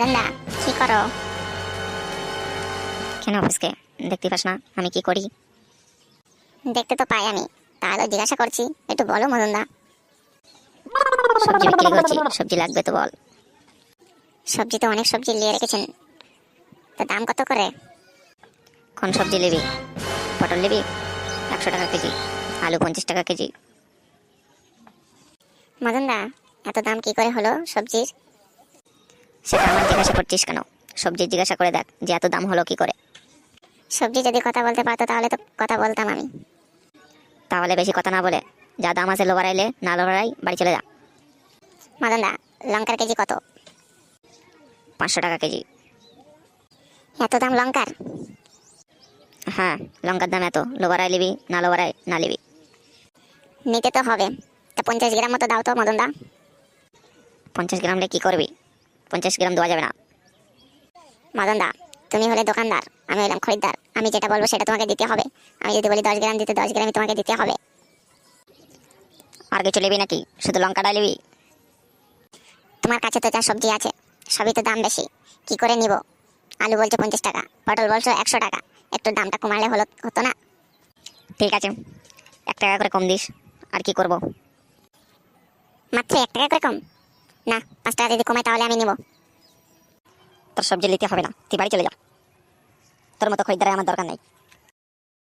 মাদনদা কি করো? কেন অফিসকে? দেখতে পাস না আমি কি করি? দেখতে তো পাই আমি তাহলে জিজ্ঞাসা করছি একটু বলো মদনদা। সবজি বিক্রি করছি সবজি লাগবে তো বল। সবজি তো অনেক সবজি নিয়ে রেখেছেন তা দাম কত করে? কোন সবজি নিবি? পটল নিবি? একশো টাকা কেজি আলু পঞ্চাশ টাকা কেজি। মদনদা এত দাম কি করে হলো সবজির? সেটা আমার জিজ্ঞাসা করছিস কেন? সবজি জিজ্ঞাসা করে দেখ যে এত দাম হলো কি করে? সবজি যদি কথা বলতে পারতো তাহলে তো কথা বলতাম আমি। তাহলে বেশি কথা না বলে যা দাম আছে লোবার আইলে না লোবার বাড়ি চলে যা। মদনদা লঙ্কার কেজি কত? পাঁচশো টাকা কেজি। এত দাম লঙ্কার? হ্যাঁ লঙ্কার দাম এত। লোবার আই লিবি না লোবার আই না লিবি। নিতে তো হবে। তা পঞ্চাশ গ্রাম মতো দাও তো মদনদা। পঞ্চাশ গ্রাম লে কি করবি? পঞ্চাশ গ্রাম দেওয়া যাবে না। মদনদা, তুমি হলে দোকানদার, আমি হলাম খরিদ্দার। আমি যেটা বলব সেটা তোমাকে দিতে হবে। আমি যদি বলি দশ গ্রাম দিতে, দশ গ্রামই তোমাকে দিতে হবে। আর কিছু লিবি নাকি? শুধু লঙ্কাটা লিবি তোমার কাছে তো যা সবজি আছে, সবই তো দাম বেশি। কি করে নিব? আলু বলছো পঞ্চাশ টাকা, পটল বলছো একশো টাকা। একটু দামটা কমালে হলো, হতো না? ঠিক আছে, এক টাকা করে কম দিস। আর কি করব? মাত্র এক টাকা করে কম? না, পাঁচ টাকা যদি কমায় তাহলে আমি নিব। তোর সবজি নিতে হবে না, তুই বাড়ি চলে যা। তোর মতো খরিদ্দারে আমার দরকার নাই।